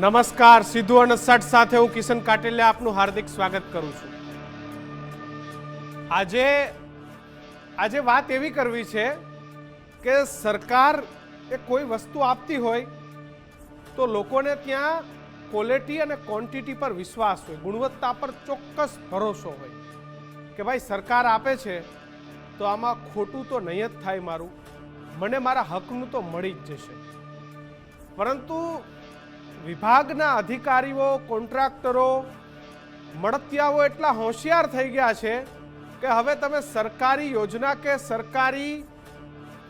નમસ્કાર, સિદ્ધુ અને સટ સાથે હું કિશન કાટેલિયા આપનું હાર્દિક સ્વાગત કરું છું. આજે આજે વાત એવી કરવી છે કે સરકાર એ કોઈ વસ્તુ આપતી હોય તો લોકોને ત્યાં ક્વોલિટી અને ક્વોન્ટિટી પર વિશ્વાસ હોય, ગુણવત્તા પર ચોક્કસ ભરોસો હોય. કે ભાઈ, સરકાર આપે છે તો આમાં ખોટું તો નહીં જ થાય મારું. મને મારા હકનું તો મળી જ જશે. પરંતુ વિભાગના અધિકારીઓ, કોન્ટ્રાક્ટરો, મળતિયાઓ એટલા હોશિયાર થઈ ગયા છે કે હવે તમે સરકારી યોજના કે સરકારી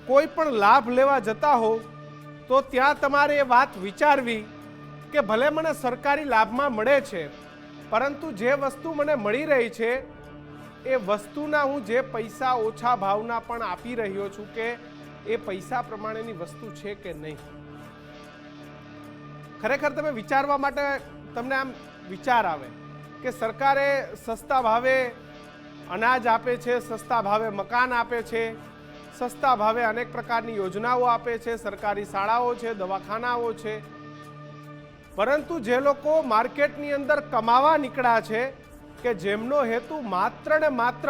કોઈ પણ લાભ લેવા જતા હો, તો ત્યાં તમારે એ વાત વિચારવી કે ભલે મને સરકારી લાભમાં મળે છે, પરંતુ જે વસ્તુ મને મળી રહી છે, એ વસ્તુના હું જે પૈસા ઓછા ભાવના પણ આપી રહ્યો છું કે એ પૈસા પ્રમાણેની વસ્તુ છે કે નહીં. ખરેખર તમે વિચારવા માટે તમને આમ વિચાર આવે કે સરકારે સસ્તા ભાવે અનાજ આપે છે, સસ્તા ભાવે મકાન આપે છે, સસ્તા ભાવે અનેક પ્રકારની યોજનાઓ આપે છે, સરકારી શાળાઓ છે, દવાખાનાઓ છે. પરંતુ જે લોકો માર્કેટની અંદર કમાવા નીકળ્યા છે કે જેમનો હેતુ માત્ર ને માત્ર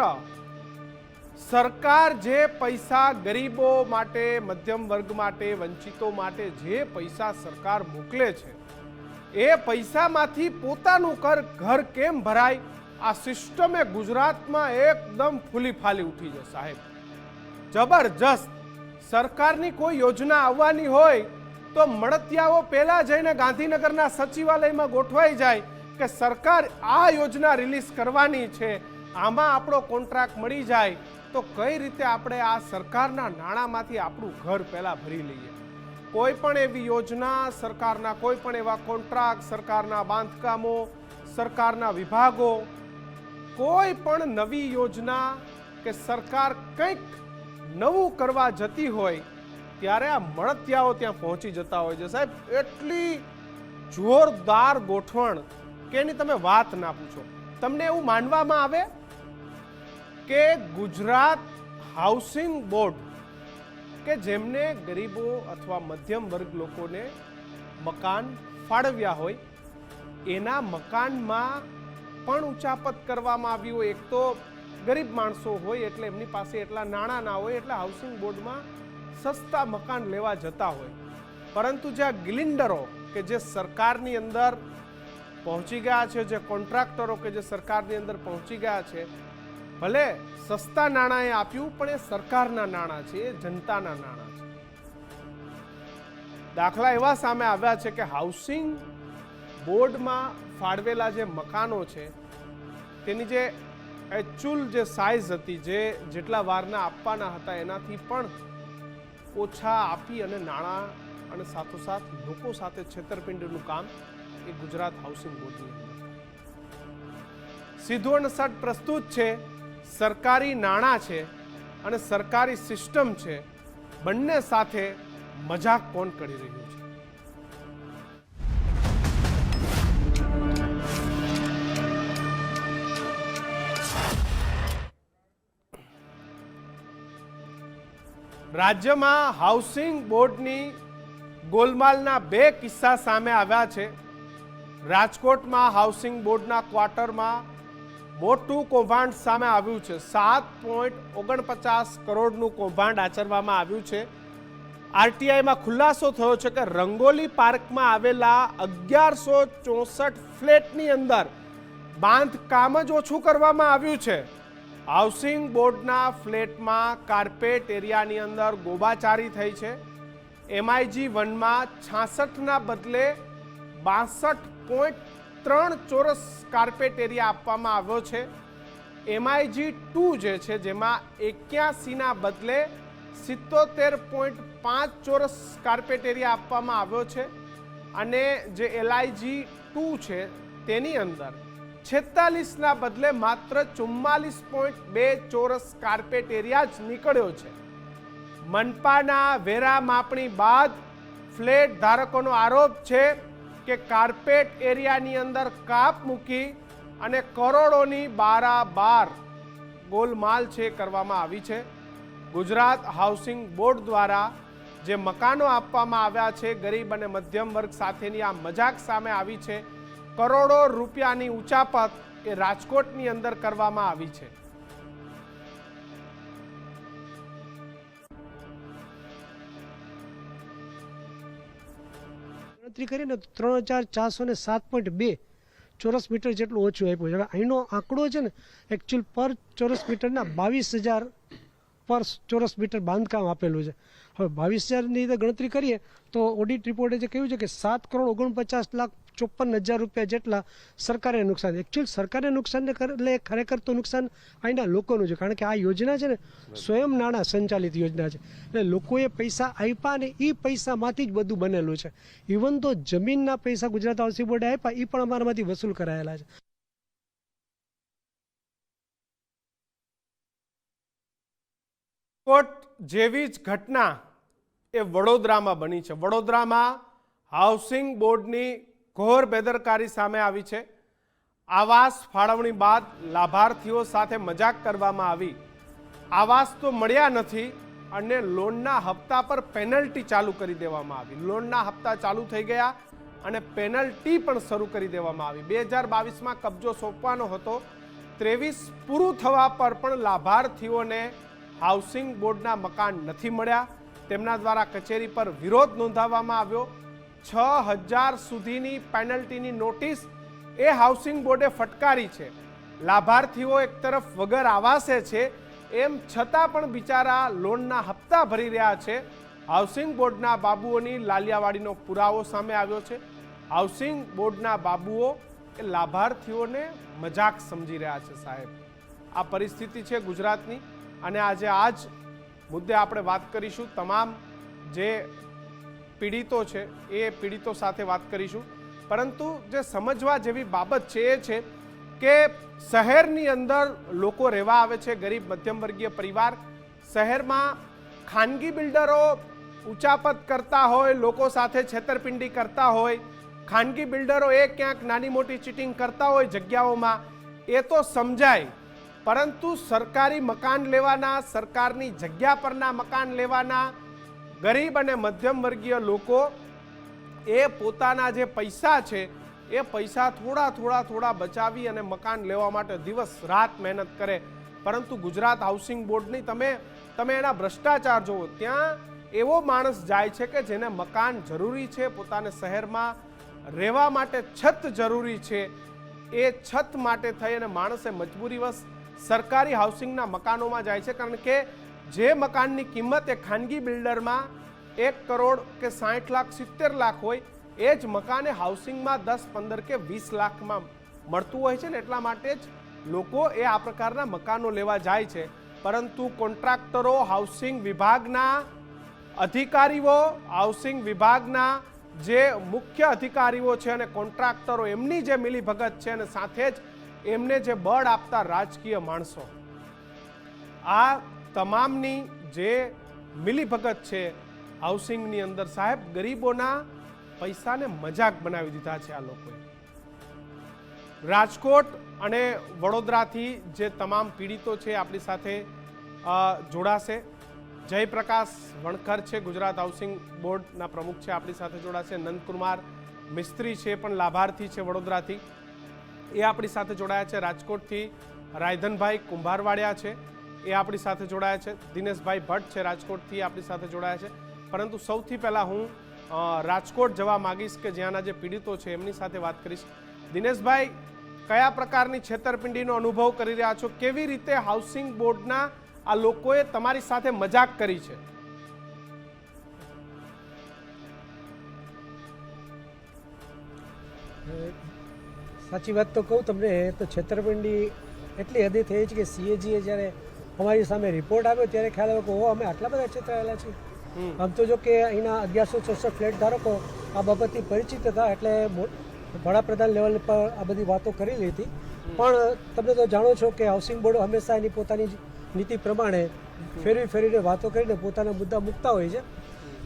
સરકાર જે પૈસા ગરીબો માટે, મધ્યમ વર્ગ માટે, વંચિતો માટે જે પૈસા સરકાર મોકલે છે, એ પૈસામાંથી પોતાનું કર, ઘર કેમ ભરાય? આ સિસ્ટમે ગુજરાતમાં એકદમ ફૂલી ફાલી ઉઠી છે, સાહેબ. જબરજસ્ત. સરકારની કોઈ યોજના આવવાની હોય તો મળતિયાઓ પહેલા જઈને ગાંધીનગરના સચિવાલયમાં ગોઠવાઈ જાય કે સરકાર આ યોજના રિલીઝ કરવાની છે. આમાં આપણો કોન્ટ્રાક્ટ મળી જાય. તો કઈ રીતે આપણે આ સરકારના નાણાંમાંથી આપણું ઘર પહેલાં ભરી લઈએ? કોઈ પણ એવી યોજના, સરકારના કોઈ પણ એવા કોન્ટ્રાક્ટ, સરકારના બાંધકામો, સરકારના વિભાગો, કોઈ પણ નવી યોજના કે સરકાર કંઈક નવું કરવા જતી હોય, ત્યારે આ મળતિયાઓ ત્યાં પહોંચી જતા હોય છે. સાહેબ, એટલી જોરદાર ગોઠવણ કે એની તમે વાત ના પૂછો. તમને એવું માનવામાં આવે કે ગુજરાત હાઉસિંગ બોર્ડ કે જેમને ગરીબો અથવા મધ્યમ વર્ગ લોકોને મકાન ફાળવ્યા હોય, એના મકાનમાં પણ ઉચાપત કરવામાં આવ્યું હોય. એક તો ગરીબ માણસો હોય એટલે એમની પાસે એટલા નાણાં ના હોય, એટલે હાઉસિંગ બોર્ડમાં સસ્તા મકાન લેવા જતા હોય. પરંતુ જે આ ગિલિન્ડરો કે જે સરકારની અંદર પહોંચી ગયા છે, જે કોન્ટ્રાક્ટરો કે જે સરકારની અંદર પહોંચી ગયા છે ભલે સસ્તા નાણાંએ આપ્યું, પણ એ સરકારના નાણાં છે, એ જનતાના નાણાં છે. દાખલા એવા સામે આવ્યા છે કે હાઉસિંગ બોર્ડમાં ફાળવેલા જે મકાનો છે, તેની જે એકચ્યુઅલ જે સાઇઝ હતી, જે જેટલા વારના આપવાના હતા, એનાથી પણ ઓછા આપી અને નાણાં અને સાથોસાથ લોકો સાથે છેતરપિંડીનું કામ એ ગુજરાત હાઉસિંગ બોર્ડની સીધું અને સટ પ્રસ્તુત છે સરકારી નાણાં છે અને સરકારી સિસ્ટમ છે, બંને સાથે મજાક કોણ કરી રહ્યું છે? રાજ્યમાં હાઉસિંગ બોર્ડની ગોલમાલના બે કિસ્સા સામે આવ્યા છે. રાજકોટમાં હાઉસિંગ બોર્ડના ક્વાર્ટરમાં મોટું કૌભાંડ સામે આવ્યું છે. સાત પોઈન્ટ ઓગણપચાસ કરોડનું કૌભાંડ આચરવામાં આવ્યું છે. આરટીઆઈમાં ખુલાસો થયો છે કે રંગોલી પાર્કમાં આવેલા અગિયારસો ચોસઠ ફ્લેટની અંદર બાંધકામ જ ઓછું કરવામાં આવ્યું છે. હાઉસિંગ બોર્ડના ફ્લેટમાં કાર્પેટ એરિયાની અંદર ગોબાચારી થઈ છે. એમઆઈજી વનમાં છાસઠના બદલે બાસઠ પોઈન્ટ ત્રણ ચોરસ કાર્પેટ એરિયા આપવામાં આવ્યો છે. એમઆઈજી ટુ જે છે, જેમાં એક્યાસીના બદલે સિત્તોતેર પોઈન્ટ પાંચ ચોરસ કાર્પેટ એરિયા આપવામાં આવ્યો છે અને જે એલઆઈજી ટુ છે, તેની અંદર છેતાલીસના બદલે માત્ર ચુમ્માલીસ પોઈન્ટ બે ચોરસ કાર્પેટ એરિયા જ નીકળ્યો છે. મનપાના વેરા માપણી બાદ ફ્લેટ ધારકોનો આરોપ છે કે કાર્પેટ એરિયાની અંદર કાપ મૂકી અને કરોડોની બારાબાર ગોલમાલ છે કરવામાં આવી છે. ગુજરાત હાઉસિંગ બોર્ડ દ્વારા જે મકાનો આપવામાં આવ્યા છે, ગરીબ અને મધ્યમ વર્ગ સાથેની આ મજાક સામે આવી છે. કરોડો રૂપિયાની ઉચાપત એ રાજકોટની અંદર કરવામાં આવી છે. ગણતરી કરીએ ને ત્રણ હજાર ચારસો ને સાત પોઈન્ટ બે ચોરસ મીટર જેટલું ઓછું આપ્યું છે. અહીંનો આંકડો છે ને એકચ્યુઅલ પર ચોરસ મીટરના બાવીસ હજાર પર ચોરસ મીટર બાંધકામ આપેલું છે. હવે બાવીસ હજારની રીતે ગણતરી કરીએ તો ઓડિટ રિપોર્ટે જે કહ્યું છે કે સાત કરોડ ઓગણપચાસ લાખ ચોપન હજાર રૂપિયા જેટલા સરકારે નુકસાન. એકચ્યુઅલ સરકારે નુકસાન એટલે ખરેખર તો નુકસાન અહીંના લોકોનું છે. કારણ કે આ યોજના છે ને સ્વયં નાણાં સંચાલિત યોજના છે. એટલે લોકોએ પૈસા આપ્યા ને એ પૈસામાંથી જ બધું બનેલું છે. ઇવન તો જમીનના પૈસા ગુજરાત હાઉસિંગ બોર્ડે આપ્યા એ પણ અમારામાંથી વસૂલ કરાયેલા છે. કોટ જેવી જ ઘટના એ વડોદરામાં બની છે. વડોદરામાં હાઉસિંગ બોર્ડની ઘોર બેદરકારી સામે આવી છે. આવાસ ફાળવણી બાદ લાભાર્થીઓ સાથે મજાક કરવામાં આવી. આવાસ તો મળ્યા નથી અને લોનના હપ્તા પર પેનલ્ટી ચાલુ કરી દેવામાં આવી. લોનના હપ્તા ચાલુ થઈ ગયા અને પેનલ્ટી પણ શરૂ કરી દેવામાં આવી. બે હજાર બાવીસમાં કબજો સોંપવાનો હતો. ત્રેવીસ પૂરું થવા પર પણ લાભાર્થીઓને હાઉસિંગ બોર્ડના મકાન નથી મળ્યા. તેમના દ્વારા કચેરી પર વિરોધ નોંધાવવામાં આવ્યો. છ હજાર સુધીની પેનલ્ટીની નોટિસ એ હાઉસિંગ બોર્ડે ફટકારી છે. લાભાર્થીઓ એક તરફ વગર આવાસે છે, એમ છતાં પણ બિચારા લોનના હપ્તા ભરી રહ્યા છે. હાઉસિંગ બોર્ડના બાબુઓની લાલિયાવાડીનો પુરાવો સામે આવ્યો છે. હાઉસિંગ બોર્ડના બાબુઓ એ લાભાર્થીઓને મજાક સમજી રહ્યા છે સાહેબ. આ પરિસ્થિતિ છે ગુજરાતની અને આજે આ જ મુદ્દે આપણે વાત કરીશું તમામ જે પીડિતો છે, એ પીડિતો સાથે વાત કરીશું. પરંતુ જે સમજવા જેવી બાબત છે એ છે કે શહેરની અંદર લોકો રહેવા આવે છે, ગરીબ મધ્યમવર્ગીય પરિવાર. શહેરમાં ખાનગી બિલ્ડરો ઉચાપત કરતા હોય, લોકો સાથે છેતરપિંડી કરતા હોય. ખાનગી બિલ્ડરો એ ક્યાંક નાની મોટી ચીટિંગ કરતા હોય જગ્યાઓમાં, એ તો સમજાય. પરંતુ સરકારી મકાન લેવાના, સરકારની જગ્યા પરના મકાન લેવાના ગરીબ અને મધ્યમ વર્ગીય લોકો એ પોતાના જે પૈસા છે, એ પૈસા થોડા થોડા થોડા બચાવી અને મકાન લેવા માટે દિવસ રાત મહેનત કરે. પરંતુ ગુજરાત હાઉસિંગ બોર્ડની તમે તમે એના ભ્રષ્ટાચાર જુઓ, ત્યાં એવો માણસ જાય છે કે જેને મકાન જરૂરી છે, પોતાને શહેરમાં રહેવા માટે છત જરૂરી છે. એ છત માટે થઈ અને માણસે મજબૂરીવશ સરકારી હાઉસિંગના મકાનોમાં જાય છે. કારણ કે જે મકાનની કિંમત એ ખાનગી બિલ્ડરમાં એક કરોડ કે સાઠ લાખ, સિત્તેર લાખ હોય, એ જ મકાને હાઉસિંગમાં દસ, પંદર કે વીસ લાખમાં મળતું હોય છે ને, એટલા માટે જ લોકો એ આ પ્રકારના મકાનો લેવા જાય છે. પરંતુ કોન્ટ્રાક્ટરો હાઉસિંગ વિભાગના અધિકારીઓ હાઉસિંગ વિભાગના જે મુખ્ય અધિકારીઓ છે અને કોન્ટ્રાક્ટરો, એમની જે મિલીભગત છે અને સાથે જ એમને જે બળ આપતા રાજકીય માણસો. આ તમામની જે મિલીભગત છે, હાઉસિંગની અંદર સાહેબ ગરીબોના પૈસાને મજાક બનાવી દીધા છે આ લોકોએ. રાજકોટ અને વડોદરાથી જે તમામ પીડિતો છે આપણી સાથે જોડાશે. જયપ્રકાશ વણકર છે, ગુજરાત હાઉસિંગ બોર્ડના પ્રમુખ છે, આપણી સાથે જોડાશે. નંદકુમાર મિસ્ત્રી છે પણ લાભાર્થી છે વડોદરાથી. એ આપણી સાથે જોડાયા છે. રાજકોટથી રાયધનભાઈ કુંભારવાડિયા છે. એ આપણી સાથે જોડાયા છે. દિનેશભાઈ ભટ્ટ છે રાજકોટથી આપણી સાથે જોડાયા છે. પરંતુ સૌથી પહેલાં હું રાજકોટ જવા માગીશ કે જ્યાંના જે પીડિતો છે એમની સાથે વાત કરીશ. દિનેશભાઈ, કયા પ્રકારની છેતરપિંડીનો અનુભવ કરી રહ્યા છો? કેવી રીતે હાઉસિંગ બોર્ડના આ લોકોએ તમારી સાથે મજાક કરી છે? સાચી વાત તો કહું તમને તો છેતરપિંડી એટલી હદે થઈ છે કે સીએજીએ જ્યારે અમારી સામે રિપોર્ટ આવ્યો ત્યારે ખ્યાલ આવ્યો કે ઓ અમે આટલા બધા છેતરાયેલા છીએ. આમ તો જો કે અહીંના અગિયારસો ચોસઠ ફ્લેટ ધારકો આ બાબતથી પરિચિત હતા એટલે વડાપ્રધાન લેવલ પર આ બધી વાતો કરી હતી પણ તમે તો જાણો છો કે હાઉસિંગ બોર્ડ હંમેશા એની પોતાની નીતિ પ્રમાણે ફેરવી ફેરવીને વાતો કરીને પોતાના મુદ્દા મૂકતા હોય છે.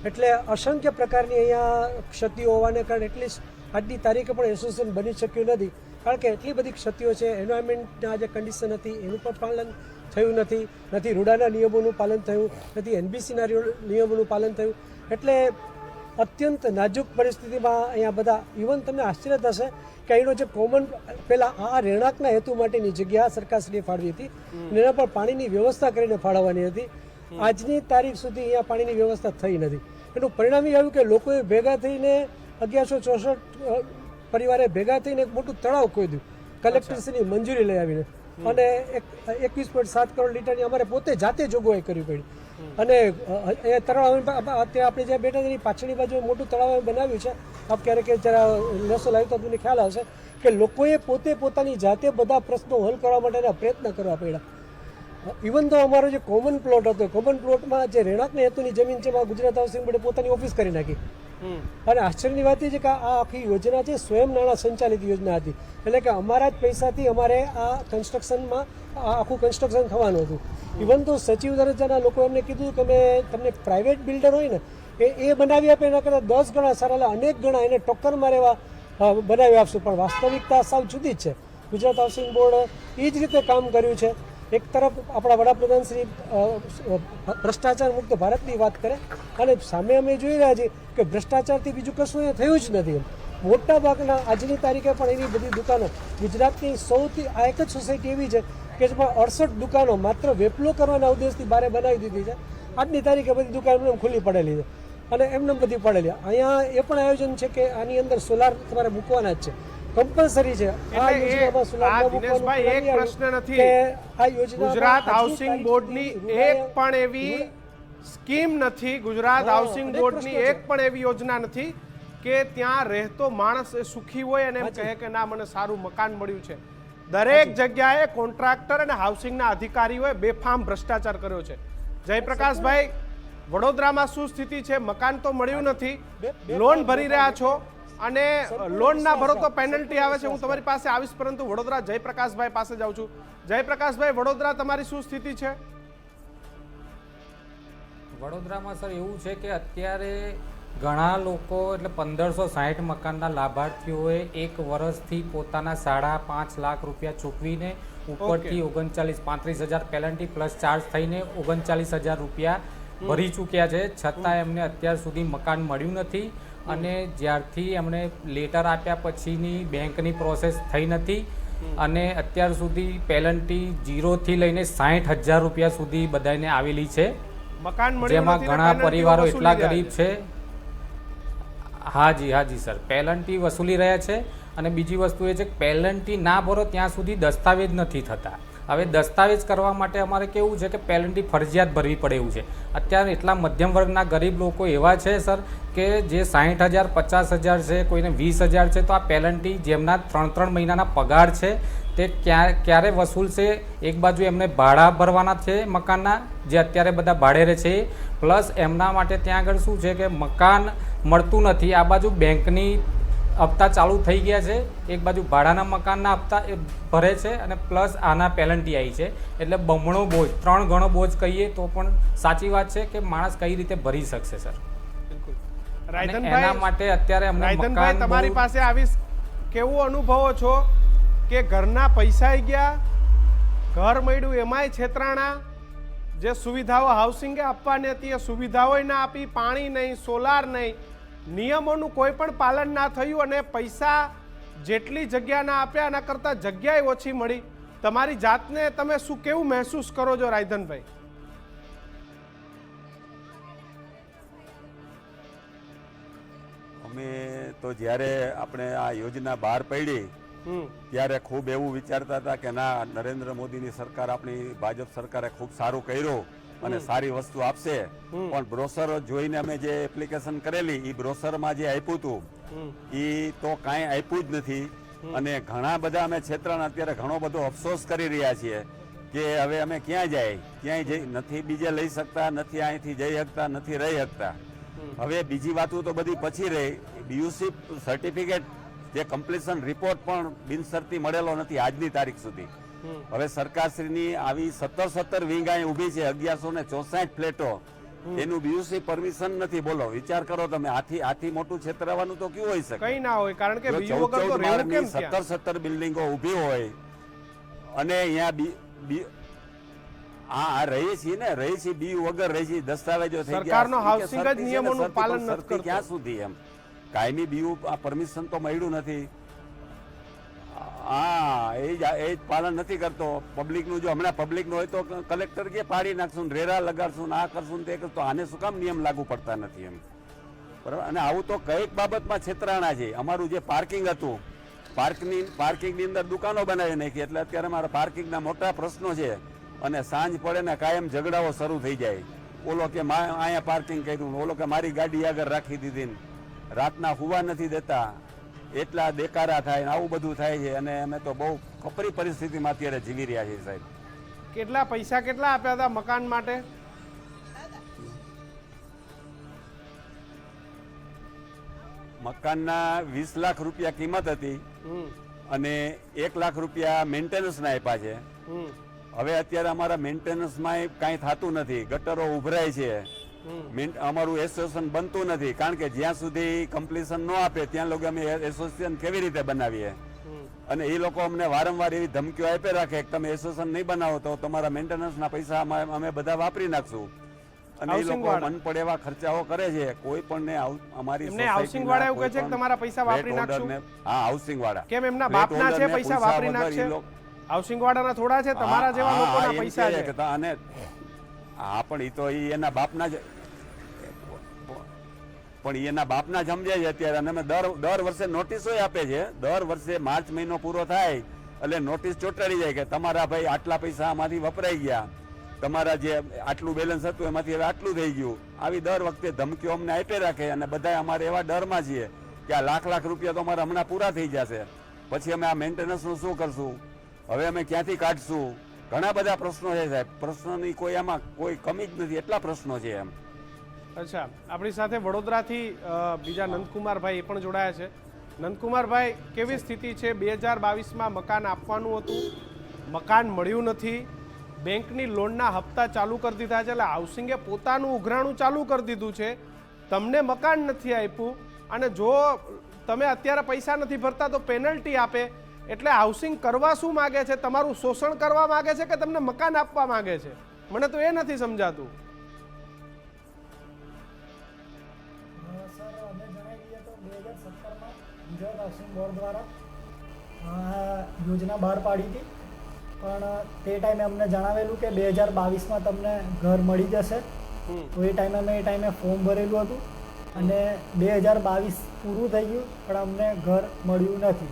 એટલે અસંખ્ય પ્રકારની અહીંયા ક્ષતિઓ હોવાને કારણે એટલીસ્ટ આજની તારીખે પણ એસોસિએશન બની શક્યું નથી. કારણ કે એટલી બધી ક્ષતિઓ છે એન્વાયરમેન્ટના જે કન્ડિશન હતી એનું પણ પાલન થયું નથી નથી રૂડાના નિયમોનું પાલન થયું નથી એનબીસીના નિયમોનું પાલન થયું. એટલે અત્યંત નાજુક પરિસ્થિતિમાં અહીંયા બધા ઇવન તમને આશ્ચર્ય થશે કે અહીંનો જે કોમન પેલા આ રહેણાંકના હેતુ માટેની જગ્યા સરકારશ્રીએ ફાળવી હતી. એના પર પાણીની વ્યવસ્થા કરીને ફાળવવાની હતી. આજની તારીખ સુધી અહીંયા પાણીની વ્યવસ્થા થઈ નથી. એનું પરિણામ એ આવ્યું કે લોકોએ ભેગા થઈને અગિયારસો ચોસઠ પરિવારે ભેગા થઈને એક મોટું તળાવ ખોદ્યું. કલેક્ટરશ્રીની મંજૂરી લઈ આવીને. અને એક એકવીસ પોઈન્ટ સાત કરોડ લીટરની અમારે પોતે જાતે જોગવાઈ કરવી પડી. અને એ તળાવ અત્યારે આપણે જ્યાં બેઠા એની પાછળની બાજુ મોટું તળાવ બનાવ્યું છે. આપ ક્યારેક જરા લેસો લાવ્યું તો તમને ખ્યાલ આવશે કે લોકોએ પોતે પોતાની જાતે બધા પ્રશ્નો હલ કરવા માટેના પ્રયત્ન કરવા પડ્યા. ઇવન તો અમારો જે કોમન પ્લોટ હતો કોમન પ્લોટમાં જે રહેણાંકને હેતુની જમીન છે એમાં ગુજરાત હાઉસિંગ બોર્ડે પોતાની ઓફિસ કરી નાખી. અને આશ્ચર્યની વાત એ છે કે આ આખી યોજના છે, સ્વયં નાણાં સંચાલિત યોજના હતી. એટલે કે અમારા જ પૈસાથી અમારે આ કન્સ્ટ્રક્શનમાં આ આખું કન્સ્ટ્રક્શન થવાનું હતું. ઇવન તો સચિવ દરજ્જાના લોકો એમને કીધું કે અમે તમને પ્રાઇવેટ બિલ્ડર હોય ને, એ એ બનાવી આપે, એના કરતાં દસ ગણા સારા અનેક ગણા એને ટક્કરમાં રહેવા બનાવી આપશું. પણ વાસ્તવિકતા સાવ જુદી જ છે. ગુજરાત હાઉસિંગ બોર્ડ એ જ રીતે કામ કર્યું છે. એક તરફ આપણા વડાપ્રધાન શ્રી ભ્રષ્ટાચાર મુક્ત ભારતની વાત કરે અને સામે અમે જોઈ રહ્યા છીએ કે ભ્રષ્ટાચારથી બીજું કશું એ થયું જ નથી મોટા ભાગના આજની તારીખે પણ એવી બધી દુકાનો, ગુજરાતની સૌથી આ એક જ સોસાયટી એવી છે કે જેમાં અડસઠ દુકાનો માત્ર વેપલો કરવાના ઉદ્દેશથી બારે બનાવી દીધી છે. આજની તારીખે બધી દુકાનો ખુલ્લી પડેલી છે અને એમને બધી પડેલી. અહીંયા એ પણ આયોજન છે કે આની અંદર સોલાર તમારે મૂકવાના જ છે. કમ્પલસરી છે. આ દિનેશભાઈ, એક પ્રશ્ન નથી. આ યોજના ગુજરાત હાઉસિંગ બોર્ડની એક પણ એવી સ્કીમ નથી. ગુજરાત હાઉસિંગ બોર્ડની એક પણ એવી યોજના નથી કે ત્યાં રહેતો માણસ સુખી હોય અને એમ કહે કે ના મને સારું મકાન મળ્યું છે. દરેક જગ્યાએ કોન્ટ્રાક્ટર અને હાઉસિંગના અધિકારીઓએ બેફામ ભ્રષ્ટાચાર કર્યો છે. જયપ્રકાશભાઈ વડોદરામાં શું સ્થિતિ છે? મકાન તો મળ્યું નથી. લોન ભરી રહ્યા છો. અને લોન ના ભરો તો પેનલ્ટી આવે છે. હું તમારી પાસે આવીશ પરંતુ વડોદરા જયપ્રકાશભાઈ પાસે જાઉં છું. જયપ્રકાશભાઈ વડોદરા તમારી શું સ્થિતિ છે? વડોદરામાં સર એવું છે કે અત્યારે ઘણા લોકો એટલે પંદરસો સાહીઠ મકાનના લાભાર્થીઓએ એક વર્ષથી પોતાના સાડા પાંચ લાખ રૂપિયા ચૂકવીને ઉપરથી ઓગણચાલીસ પાંત્રીસ હજાર પેનલ્ટી પ્લસ ચાર્જ થઈને ઓગણચાલીસ હજાર રૂપિયા ભરી ચૂક્યા છે. છતાં એમને અત્યાર સુધી મકાન મળ્યું નથી. અને જ્યારથી એમણે લેટર આપ્યા પછીની બેંકની પ્રોસેસ થઈ નથી. અને અત્યાર સુધી પેલન્ટી જીરોથી લઈને સાહીઠ હજાર રૂપિયા સુધી બધાને આવેલી છે. મકાન જેમાં ઘણા પરિવારો એટલા ગરીબ છે. હાજી હાજી સર. પેલન્ટી વસૂલી રહ્યા છે. અને બીજી વસ્તુ એ છે કે પેલન્ટી ના ભરો ત્યાં સુધી દસ્તાવેજ નથી થતા. હવે દસ્તાવેજ કરવા માટે અમારે કેવું છે કે પેલન્ટી ફરજિયાત ભરવી પડે એવું છે. અત્યારે એટલા મધ્યમ વર્ગના ગરીબ લોકો એવા છે, સર, કે જે સાહીઠ હજાર, પચાસ હજાર છે, કોઈને વીસ હજાર છે, તો આ પેલન્ટી જેમના ત્રણ ત્રણ મહિનાના પગાર છે, તે ક્યાં, ક્યારે વસૂલશે? એક બાજુ એમને ભાડા ભરવાના છે મકાનના, જે અત્યારે બધા ભાડે રહે છે. પ્લસ એમના માટે ત્યાં આગળ શું છે કે મકાન મળતું નથી. આ બાજુ બેંકની હપ્તા ચાલુ થઈ ગયા છે. એક બાજુ ભાડાના મકાનના હપ્તા એ ભરે છે અને પ્લસ આના પેલન્ટી આવી છે. એટલે બમણો બોજ ત્રણ ગણો બોજ કહીએ તો પણ સાચી વાત છે કે માણસ કઈ રીતે ભરી શકશે સર? એના માટે અત્યારે અમને મકાન તમારી પાસે આવીશ. કેવું અનુભવો છો કે ઘરના પૈસા ગયા ઘર મળ્યું એમાંય છેતરાણા જે સુવિધાઓ હાઉસિંગે આપવાની હતી એ સુવિધાઓ ના આપી પાણી નહીં સોલાર નહીં નિયમોનું કોઈ પણ પાલન ના થયું અને પૈસા જેટલી જગ્યા ના આપ્યા એના કરતાં જગ્યાએ ઓછી મળી. તમારી જાતને તમે શું કેવું મહેસૂસ કરો છો રાયધનભાઈ? અમે તો જ્યારે આપણે આ યોજના બહાર પડી ત્યારે ખૂબ એવું વિચારતા હતા કે ના નરેન્દ્ર મોદીની સરકાર આપણી ભાજપ સરકારે ખૂબ સારું કર્યું. અને સારી વસ્તુ આપશે. પણ બ્રોસર જોઈને અમે જે એપ્લિકેશન કરેલી એ બ્રોસરમાં જે આપ્યું હતું એ તો કાંઈ આપ્યું જ નથી. અને ઘણા બધા અમે ક્ષેત્રના અત્યારે ઘણો બધો અફસોસ કરી રહ્યા છીએ કે હવે અમે ક્યાં જાય? ક્યાંય જઈ નથી બીજે લઈ શકતા નથી અહીંથી જઈ શકતા નથી રહી શકતા. હવે બીજી વાતો તો બધી પછી રહી. બીયુસી સર્ટિફિકેટ જે કમ્પ્લીશન રિપોર્ટ પણ બિનસરતી મળેલો નથી આજની તારીખ સુધી. હવે સરકારશ્રીની આવી સત્તર સત્તર વિંગ અહીં ઊભી છે અગિયારસો ને ચોસાઠ ફ્લેટો એનું બીયુસી પરમિશન નથી બોલો વિચાર કરો તમે આથી આથી મોટું છેતરાવાનું તો કયું હોય શકે? કઈ ના હોય કારણ કે ચૌદ માળની સત્તર સત્તર બિલ્ડિંગો ઊભી હોય અને અહીંયા હા હા છીએ ને રહી છીએ બી વગર રહી છીએ દસ્તાવેજો થઈ ગયા સરકારનો હાઉસિંગ જ નિયમોનું પાલન નથી. ક્યાં સુધી એમ? કાયમી બીયુ આ પરમિશન તો મળ્યું નથી. હા, એ જ એ જ પાલન નથી કરતો. પબ્લિકનું જો હમણાં પબ્લિકનું હોય તો કલેક્ટર કે પાડી નાખશું રેરા લગાડશું આ કરશું તે કરશું. આને શું કામ નિયમ લાગુ પડતા નથી એમ. બરાબર? અને આવું તો કંઈક બાબતમાં છેતરાણા છે. અમારું જે પાર્કિંગ હતું પાર્કની પાર્કિંગની અંદર દુકાનો બનાવી નાખી. એટલે અત્યારે મારા પાર્કિંગના મોટા પ્રશ્નો છે. અને સાંજ પડે ને કાયમ ઝઘડાઓ શરૂ થઈ જાય. ઓલો કે અહીંયા પાર્કિંગ કર્યું ઓલો કે મારી ગાડી આગળ રાખી દીધી રાતના હુવા નથી દેતા. એટલા દેકારા થાય ને આવું બધું થાય છે અને અમે તો બહુ કપરી પરિસ્થિતિમાં અત્યારે જીવી રહ્યા છીએ સાહેબ. કેટલા પૈસા કેટલા આપ્યા હતા મકાન માટે? મકાનના વીસ લાખ રૂપિયા કિંમત હતી અને એક લાખ રૂપિયા મેન્ટેનન્સના આપ્યા છે. હવે અત્યારે અમારા મેન્ટેનન્સમાં કાંઈ થતું નથી. ગટરો ઉભરાય છે. અમારું એસોસિએશન બનતું નથી. કારણ કે જ્યાં સુધી કમ્પ્લીશન ન આપે ત્યાં લોકો અમે એસોસિએશન કેવી રીતે બનાવીએ? અને એ લોકો અમને વારંવાર એવી ધમકીઓ આપી રાખે કે તમે એસોસિએશન નહીં બનાવો તો તમારા મેન્ટેનન્સના પૈસા અમે બધા વાપરી નાખશું. અને એ લોકો મન પડે એવા ખર્ચાઓ કરે છે. કોઈ પણ ને અમારી society વાળા એવું કહે છે કે તમારા પૈસા વાપરી નાખશું? હા હાઉસિંગ વાળા. કેમ એમના બાપના છે પૈસા વાપરી નાખશે? હાઉસિંગ વાળાના થોડા છે તમારા જેવા લોકોના પૈસા છે. અને હા પણ એ તો એના બાપના જ પણ એના બાપના જ સમજે છે અત્યારે. અને અમે દર દર વર્ષે નોટિસો આપે છે. દર વર્ષે માર્ચ મહિનો પૂરો થાય એટલે નોટિસ ચોટાડી જાય કે તમારા ભાઈ આટલા પૈસા આમાંથી વપરાઈ ગયા. તમારા જે આટલું બેલેન્સ હતું એમાંથી હવે આટલું થઈ ગયું. આવી દર વખતે ધમકીઓ અમને આપી રાખે અને બધા અમારે એવા ડરમાં છીએ કે આ લાખ લાખ રૂપિયા તો અમારા હમણાં પૂરા થઈ જશે. પછી અમે આ મેન્ટેનન્સનું શું કરશું? હવે અમે ક્યાંથી કાઢશું? ઘણા બધા પ્રશ્નો છે સાહેબ. પ્રશ્નોની કોઈ આમાં કોઈ કમી જ નથી. એટલા પ્રશ્નો છે એમ. અચ્છા, આપણી સાથે વડોદરાથી બીજા નંદકુમારભાઈ એ પણ જોડાયા છે. નંદકુમારભાઈ, કેવી સ્થિતિ છે? બે હજાર બાવીસમાં મકાન આપવાનું હતું, મકાન મળ્યું નથી, બેંકની લોનના હપ્તા ચાલુ કરી દીધા છે, એટલે હાઉસિંગે પોતાનું ઉઘરાણું ચાલુ કરી દીધું છે. તમને મકાન નથી આપ્યું, અને જો તમે અત્યારે પૈસા નથી ભરતા, તો પેનલ્ટી આપે. એટલે હાઉસિંગ કરવા શું માગે છે? તમારું શોષણ કરવા માગે છે કે તમને મકાન આપવા માગે છે? મને તો એ નથી સમજાતું. ગુજરાત હાઉસિંગ બોર્ડ દ્વારા આ યોજના બહાર પાડી હતી. પણ તે ટાઈમે અમને જણાવેલું કે બે હજાર બાવીસમાં તમને ઘર મળી જશે. તો એ ટાઈમે અમે એ ટાઈમે ફોર્મ ભરેલું હતું. અને બે હજાર બાવીસ પૂરું થઈ ગયું પણ અમને ઘર મળ્યું નથી.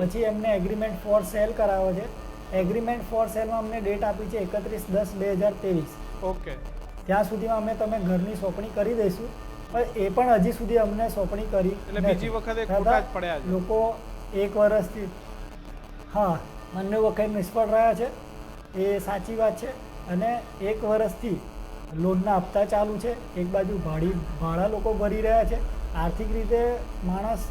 પછી એમને એગ્રીમેન્ટ ફોર સેલ કરાવ્યો છે. એગ્રીમેન્ટ ફોર સેલમાં અમને ડેટ આપી છે એકત્રીસ દસ બે હજાર ત્રેવીસ. ઓકે ત્યાં સુધીમાં અમે તમે ઘરની સોંપણી કરી દઈશું. પણ એ પણ હજી સુધી અમને સોંપણી કરી એટલે બીજી વખતે ખોટા જ પડ્યા છે. લોકો એક વર્ષથી હા બંને વખત નિષ્ફળ રહ્યા છે. એ સાચી વાત છે. અને એક વર્ષથી લોનના હપ્તા ચાલુ છે. એક બાજુ ભાડી ભાડા લોકો ભરી રહ્યા છે. આર્થિક રીતે માણસ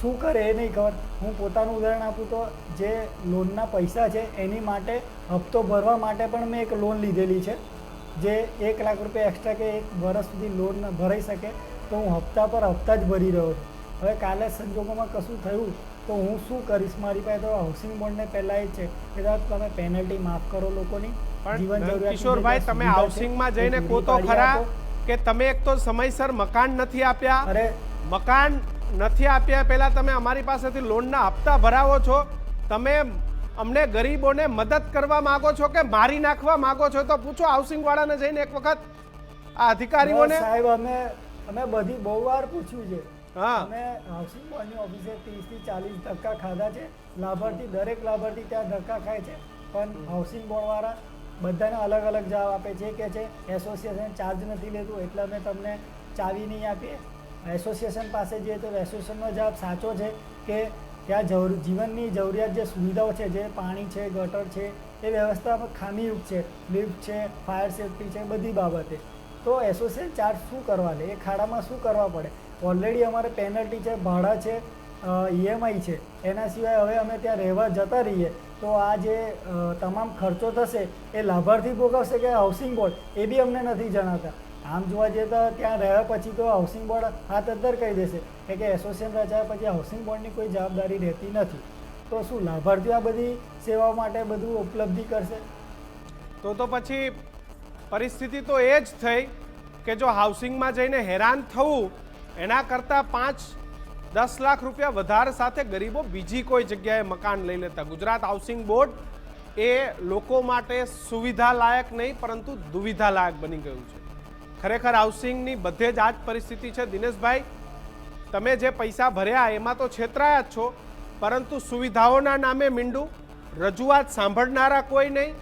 શું કરે એ નહીં ખબર. હું પોતાનું ઉદાહરણ આપું તો જે લોનના પૈસા છે એની માટે હપ્તો ભરવા માટે પણ મેં એક લોન લીધેલી છે. જે એક લાખ રૂપિયા એક્સ્ટ્રા કે એક વર્ષ સુધી લોન ન ભરાઈ શકે તો હું હપ્તા પર હપ્તા જ ભરી રહ્યો છું. હવે કાલે સંજોગોમાં કશું થયું તો હું શું કરીશ? મારી પાસે તો હાઉસિંગ બોર્ડને પહેલાં એ છે. કે દાદા તમે પેનલ્ટી માફ કરો લોકોની. જીવન કિશોરભાઈ તમે હાઉસિંગમાં જઈને કોતો ખરા કે તમે એક તો સમયસર મકાન નથી આપ્યા? અરે. મકાન નથી આપ્યા પહેલાં તમે અમારી પાસેથી લોનના હપ્તા ભરાવો છો. તમે અમને ગરીબોને મદદ કરવા માંગો છો કે મારી નાખવા માંગો છો તો પૂછો હાઉસિંગ વાળાને જઈને એક વખત. આ અધિકારીઓને સાહેબ અમે અમે બધી બહુ વાર પૂછ્યું છે. હા. અમે હાઉસિંગ બોર્ડની ઓફિસે ત્રીસથી ચાલીસ ધક્કા ખાધા છે. લાભાર્થી દરેક લાભાર્થી ત્યાં ધક્કા ખાય છે. પણ હાઉસિંગ બોર્ડવાળા બધાને અલગ અલગ જવાબ આપે છે કે છે એસોસિએશન ચાર્જ નથી લેતું એટલે અમે તમને ચાવી નહીં આપીએ. એસોસિએશન પાસે જઈએ તો એસોસિએશનનો જવાબ સાચો છે કે ત્યાં જરૂર જીવનની જરૂરિયાત જે સુવિધાઓ છે, જે પાણી છે, ગટર છે, એ વ્યવસ્થા ખામીયુક્ત છે, લિફ્ટ છે, ફાયર સેફટી છે, બધી બાબતે. તો એસોસિએશન ચાર્જ શું કરવા લે? એ ખાડામાં શું કરવા પડે? ઓલરેડી અમારે પેનલ્ટી છે, ભાડા છે ઈએમઆઈ છે. એના સિવાય હવે અમે ત્યાં રહેવા જતા રહીએ. તો આ જે તમામ ખર્ચો થશે, એ લાભાર્થી ભોગવશે કે હાઉસિંગ બોર્ડ એ બી અમને નથી જણાતા. આમ જોવા જઈએ તો ત્યાં રહ્યા પછી તો હાઉસિંગ બોર્ડ હાથ અંદર કહી દેશે. કે કે એસોસિએશન રચાયા પછી હાઉસિંગ બોર્ડની કોઈ જવાબદારી રહેતી નથી. તો શું લાભાર્થીઓ આ બધી સેવાઓ માટે બધું ઉપલબ્ધિ કરશે? તો તો પછી પરિસ્થિતિ તો એ જ થઈ કે જો હાઉસિંગમાં જઈને હેરાન થવું, એના કરતાં પાંચ દસ લાખ રૂપિયા વધારે સાથે ગરીબો બીજી કોઈ જગ્યાએ મકાન લઈ લેતા. ગુજરાત હાઉસિંગ બોર્ડ એ લોકો માટે સુવિધાલાયક નહીં, પરંતુ દુવિધાલાયક બની ગયું છે. ખરેખર હાઉસિંગની બધે જ આ જ પરિસ્થિતિ છે. દિનેશભાઈ, તમે જે પૈસા ભર્યા એમાં તો છેતરાયા જ છો. પરંતુ સુવિધાઓના નામે મીંડું રજૂઆત સાંભળનારા કોઈ નહીં.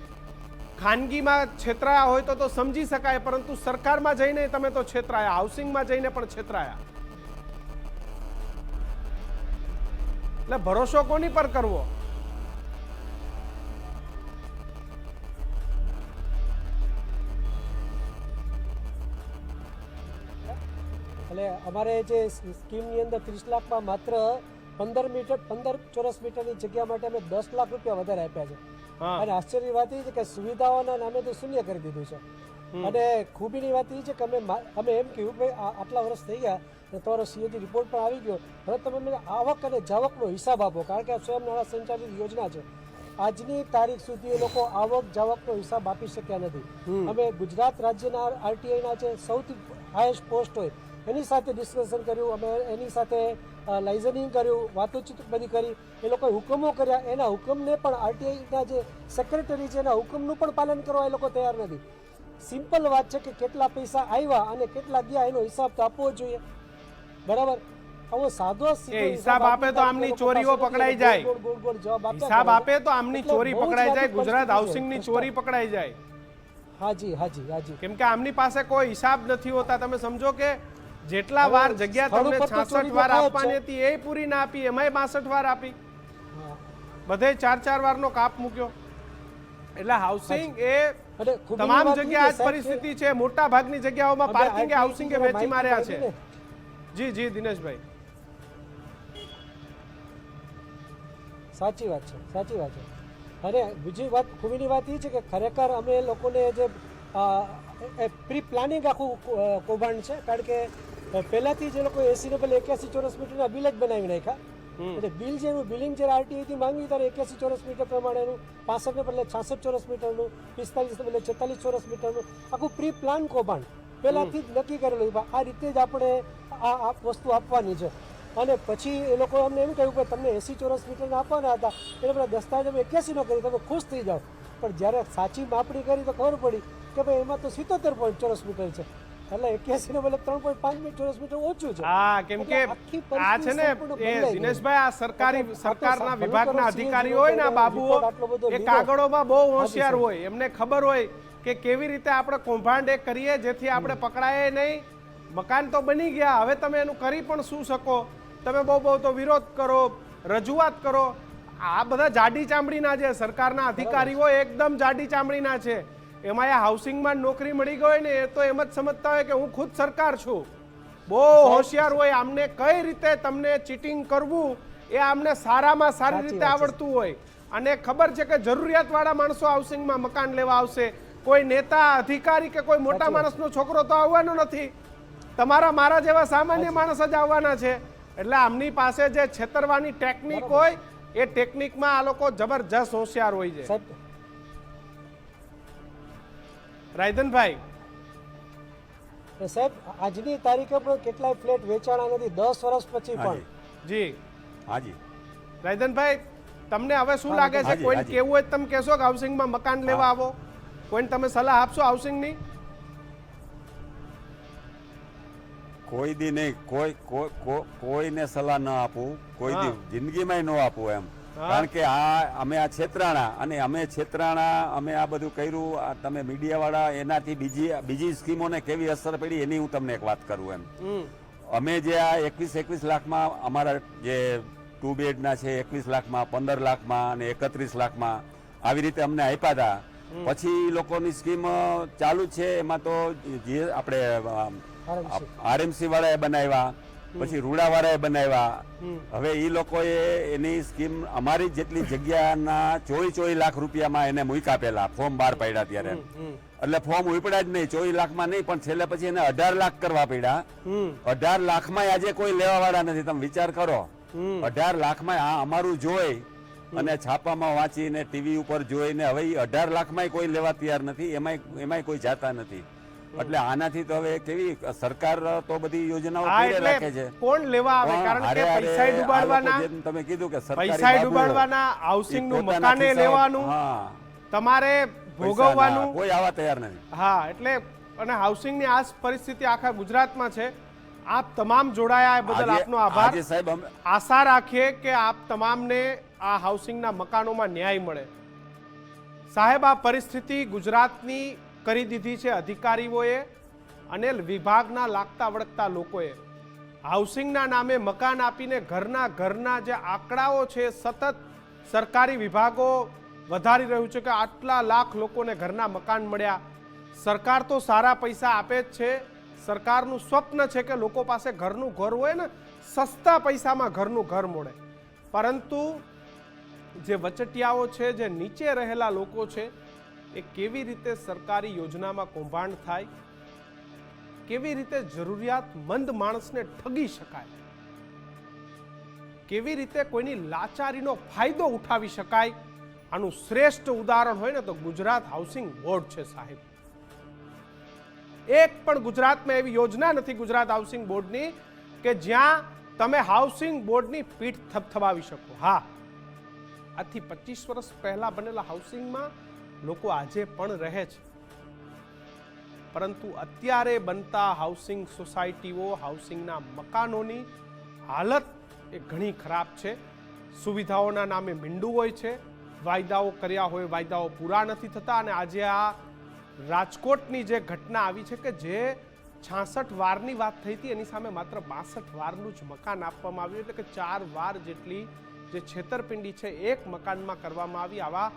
ખાનગીમાં છેતરાયા હોય તો તો સમજી શકાય, પરંતુ સરકારમાં જઈને તમે તો છેતરાયા, હાઉસિંગમાં જઈને પણ છેતરાયા. એટલે ભરોસો કોની પર કરવો? એટલે અમારે જે સ્કીમની અંદર ત્રીસ લાખમાં માત્ર પંદર મીટર પંદર ચોરસ મીટરની જગ્યા માટે અમે દસ લાખ રૂપિયા વધારે આપ્યા છે. અને આશ્ચર્યની વાત એ છે કે સુવિધાઓના નામે તો શૂન્ય કરી દીધું છે. અને ખૂબીની વાત એ છે કે અમે અમે એમ કહ્યું કે આ- આટલા વર્ષ થઈ ગયા અને તમારો સીએજી રિપોર્ટ પણ આવી ગયો. હવે તમે મને આવક અને જાવકનો હિસાબ આપો કારણ કે આ સ્વયં નાણાં સંચાલિત યોજના છે. આજની તારીખ સુધી એ લોકો આવક જાવકનો હિસાબ આપી શક્યા નથી. અમે ગુજરાત રાજ્યના આરટીઆઈના જે સૌથી હાઈએસ્ટ પોસ્ટ હોય એની સાથે ડિસ્કશન કર્યું અમે એની સાથે લાઇઝનિંગ કર્યું વાતોચીત બધી કરી. એ લોકોએ હુકમો કર્યા. એના હુકમને પણ આરટીઆઈના જે સેક્રેટરી છે એના હુકમનું પણ પાલન કરવા એ લોકો તૈયાર નથી. સિમ્પલ વાત છે કે કેટલા પૈસા આવ્યા અને કેટલા ગયા એનો હિસાબ તો આપવો જોઈએ. બરાબર? આવો સાદો હિસાબ આપે તો આમની ચોરીઓ પકડાઈ જાય. હિસાબ આપે તો આમની ચોરી પકડાઈ જાય ગુજરાત. હાઉસિંગની ચોરી પકડાઈ જાય. હાજી હાજી હાજી. કેમ કે આમની પાસે કોઈ હિસાબ નથી હોતા. તમે સમજો કે જેટલા વાર જગ્યા તમને ઉપર તો ચોરી 66 વાર આપવાની હતી એ પૂરી ના આપી એમાંય 62 વાર આપી. બધે ચાર ચાર વારનો કાપ મૂક્યો. એટલે હાઉસિંગ એ તમામ એ જગ્યાએ આ કે જ સાહેબ કે પરિસ્થિતિ છે. મોટા ભાગની જગ્યાઓમાં પાર્કિંગ આ હાઉસિંગ જે વેચી માર્યા છે. જી જી દિનેશભાઈ. સાચી વાત છે સાચી વાત છે. અને બીજી વાત ખૂબીની વાત એ છે કે ખરેખર અમે લોકોને જે પ્રી પ્લાનિંગ આખું કૌભાંડ છે. કારણ કે પહેલાથી જે લોકો એસી ને પેલા એક્યાસી ચોરસ મીટરના બિલ જ બનાવી નાખ્યા. એટલે બિલ જેનું બિલિંગ જ્યારે આરટીઆઈથી માંગ્યું ત્યારે એક્યાસી ચોરસ મીટર પ્રમાણેનું પાસઠ ને બદલે છાસઠ ચોરસ મીટરનું પિસ્તાલીસ ને બદલે છેતાલીસ ચોરસ મીટરનું આખું પ્રી પ્લાન કૌભાંડ. પહેલાથી જ નક્કી કરેલું આ રીતે જ આપણે આ વસ્તુ આપવાની છે. અને પછી એ લોકો અમને એમ કહ્યું કે તમને એસી ચોરસ મીટરના આપવાના હતા. એટલે બધા દસ્તાવેજ અમે એક્યાસી નો કરી તમે ખુશ થઈ જાઓ. પણ જ્યારે સાચી માપણી કરી તો ખબર પડી કે ભાઈ એમાં તો સિત્તોતેર પોઈન્ટ ચોરસ મીટર છે. એટલે એક્યાસી ને ત્રણ પોઈન્ટ પાંચ ચોરસ મીટર ઓછું છે. હા કેમ કે આ છે ને એ દિનેશભાઈ આ સરકારી સરકારના વિભાગના કરો, અધિકારી હોય ને આ બાબુઓ એ કાગળોમાં બહુ હોશિયાર હોય. એમને ખબર હોય કે કેવી રીતે આપણે કૌભાંડ એ કરીએ જેથી આપણે પકડાય નહીં. મકાન તો બની ગયા. હવે તમે એનું કરી પણ શું શકો? તમે બહુ બહુ તો વિરોધ કરો રજૂઆત કરો. આ બધા જાડી ચામડીના છે. સરકારના અધિકારીઓ એકદમ જાડી ચામડીના છે. એમાં એ હાઉસિંગમાં નોકરી મળી ગઈ હોય ને એ તો એમ જ સમજતા હોય કે હું ખુદ સરકાર છું. બહુ હોશિયાર હોય આમને કઈ રીતે તમને ચીટિંગ કરવું એ આમને સારામાં સારી રીતે આવડતું હોય. અને ખબર છે કે જરૂરિયાતવાળા માણસો હાઉસિંગમાં મકાન લેવા આવશે. કોઈ નેતા અધિકારી કે કોઈ મોટા માણસનો છોકરો તો આવવાનો નથી. તમારા મારા જેવા સામાન્ય માણસ જ આવવાના છે. એટલે આમની પાસે જે છેતરવાની ટેકનિક હોય એ ટેકનિકમાં આ લોકો જબરજસ્ત હોશિયાર હોય છે. રાયધનભાઈ સાહેબ આજની તારીખે પણ કેટલાય ફ્લેટ વેચાણા નથી દસ વર્ષ પછી પણ. જી. હાજી. રાયધનભાઈ તમને હવે શું લાગે છે? કોઈને. કેવું હોય તમે કહેશો કે હાઉસિંગમાં મકાન લેવા આવો. કોઈને તમે સલાહ આપશો હાઉસિંગની? કોઈ દી નહીં કોઈ કોઈ- કોઈ- કોઈને સલાહ ન આપું. કોઈ દી. જિંદગીમાં ન આપું એમ. કારણ કે આ અમે આ છેતરાણા અને અમે છેતરાણા અમે આ બધું કર્યું. આ તમે મીડિયાવાળા એનાથી બીજી બીજી સ્કીમોને કેવી અસર પડી એની હું તમને એક વાત કરું એમ. અમે જે આ એકવીસ એકવીસ લાખમાં અમારા જે ટુ બેડના છે એકવીસ લાખમાં પંદર લાખમાં અને એકત્રીસ લાખમાં આવી રીતે અમને આપ્યા હતા પછી લોકોની સ્કીમ ચાલુ છે. એમાં તો જે આપણે. આરએમસી વાળાએ બનાવ્યા. પછી રૂડાવાળાએ બનાવ્યા. હવે એ લોકોએ એની સ્કીમ અમારી જેટલી જગ્યાના ચોવી ચોવી લાખ રૂપિયામાં એને મૂક્યા પેલા ફોર્મ બહાર પાડ્યા ત્યારે. એટલે ફોર્મ ઉપડ્યા જ નહીં ચોવીસ લાખમાં નહીં પણ છેલ્લે પછી એને અઢાર લાખ કરવા પડ્યા. અઢાર લાખમાં આજે કોઈ લેવા વાળા નથી તમે વિચાર કરો. અઢાર લાખમાં આ અમારું જોઈ અને છાપામાં વાંચીને ટીવી ઉપર જોઈને હવે અઢાર લાખમાં કોઈ લેવા તૈયાર નથી એમાંય એમાંય કોઈ જાતા નથી. એટલે આનાથી તો હવે કેવી સરકાર તો બધી યોજનાઓ રાખે છે? કોણ લેવા આવે? કારણ કે પૈસા ડૂબાડવાના તમે કીધું કે પૈસા ડૂબાડવાના હાઉસિંગનું મકાને લેવાનું તમારે ભોગવવાનું. કોઈ આવા તૈયાર નથી. હા એટલે અને હાઉસિંગની આ પરિસ્થિતિ આખા ગુજરાતમાં છે. આપ તમામ જોડાયા બદલ આપનો આભાર. સાહેબ આશા રાખીએ કે આપ તમામને આ હાઉસિંગના મકાનોમાં ન્યાય મળે. સાહેબ આ પરિસ્થિતિ ગુજરાતની કરી દીધી છે અધિકારીઓએ અને વિભાગના લાગતા વળગતા લોકોએ. હાઉસિંગના નામે મકાન આપીને ઘરના ઘરના જે આંકડાઓ છે સતત સરકારી વિભાગો વધારી રહ્યું છે કે આટલા લાખ લોકોને ઘરના મકાન મળ્યા. સરકાર તો સારા પૈસા આપે જ છે. સરકારનું સ્વપ્ન છે કે લોકો પાસે ઘરનું ઘર હોય ને, સસ્તા પૈસામાં ઘરનું ઘર મળે. પરંતુ જે વચટિયાઓ છે, જે નીચે રહેલા લોકો છે એ કેવી રીતે સરકારી યોજનામાં કૌભાંડ થાય? કેવી રીતે જરૂરિયાતમંદ માણસને ઠગી શકાય? કેવી રીતે કોઈની લાચારીનો ફાયદો ઉઠાવી શકાય? આનું શ્રેષ્ઠ ઉદાહરણ હોય ને તો ગુજરાત હાઉસિંગ બોર્ડ છે સાહેબ. એક પણ ગુજરાતમાં એવી યોજના નથી ગુજરાત હાઉસિંગ બોર્ડની કે જ્યાં તમે હાઉસિંગ બોર્ડની પીઠ થપથપાવી શકો. હા. આથી પચીસ વર્ષ પહેલા બનેલા હાઉસિંગમાં લોકો આજે પણ રહે છે. પરંતુ અત્યારે બનતા હાઉસિંગ સોસાયટીઓ હાઉસિંગના મકાનોની હાલત એ ઘણી ખરાબ છે. સુવિધાઓના નામે મીંડું હોય છે. વાયદાઓ કર્યા હોય, વાયદાઓ પૂરા નથી થતા અને આજે આ રાજકોટની જે ઘટના આવી છે કે જે છાસઠ વારની વાત થઈ હતી, એની સામે માત્ર બાસઠ વારનું જ મકાન આપવામાં આવ્યું, એટલે કે ચાર વાર જેટલી જે છેતરપિંડી છે, એક મકાનમાં કરવામાં આવી. આવા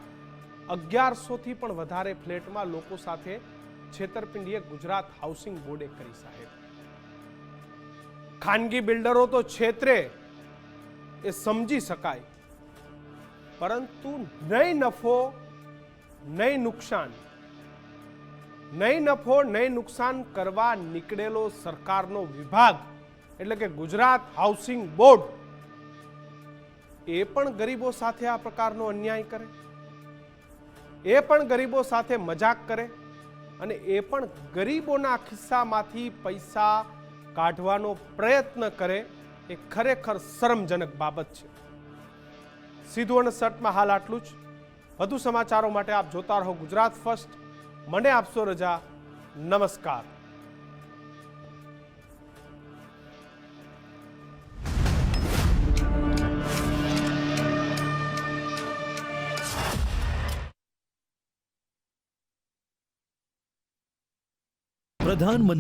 અગિયારસોથી પણ વધારે ફ્લેટમાં લોકો સાથે છેતરપિંડીએ ગુજરાત હાઉસિંગ બોર્ડે કરી સાહેબ. ખાનગી બિલ્ડરો તો છેતરે, એ સમજી શકાય. પરંતુ નહીં નફો નહીં નુકસાન. નહીં નફો નહીં નુકસાન કરવા નીકળેલો સરકારનો વિભાગ, એટલે કે ગુજરાત હાઉસિંગ બોર્ડ, એ પણ ગરીબો સાથે આ પ્રકારનો અન્યાય કરે? એ પણ ગરીબો સાથે મજાક કરે અને એ પણ ગરીબોના ખિસ્સામાંથી પૈસા કાઢવાનો પ્રયત્ન કરે, એ ખરેખર શરમજનક બાબત છે. સીધું અને સટમાં હાલ આટલું જ. વધુ સમાચારો માટે આપ જોતા રહો ગુજરાત ફર્સ્ટ. મને આપશો રજા. નમસ્કાર. પ્રધાનમંત્રી